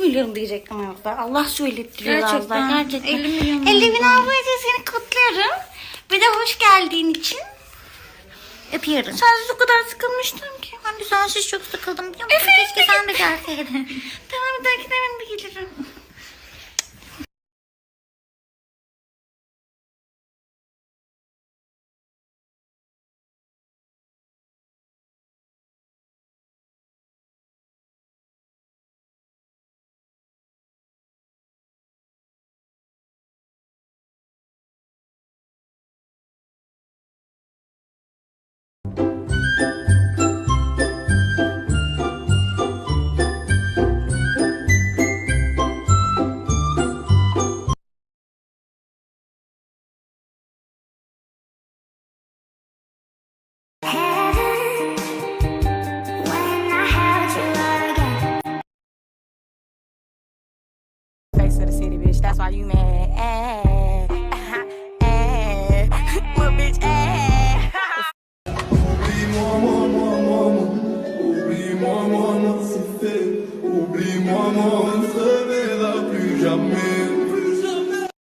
milyon diyecektim yoksa. Allah söylettiriyor Gerçekten. Gerçekten. Gerçekten. 50 milyon 50 bin ablayla seni kutluyorum. Bir de hoş geldiğin için öpüyorum. Sensiz o kadar sıkılmıştım ki. Ben de sensiz çok sıkıldım biliyor musun? Keşke sen de gelseydin. Tamam bir dahakine ben de gelirim. to the city, bitch. That's why you mad. Ay, ay, ay. well, bitch, eh? ay. Oublie moi, moi, moi, moi, fait. Oublie moi, moi, on se verra plus jamais.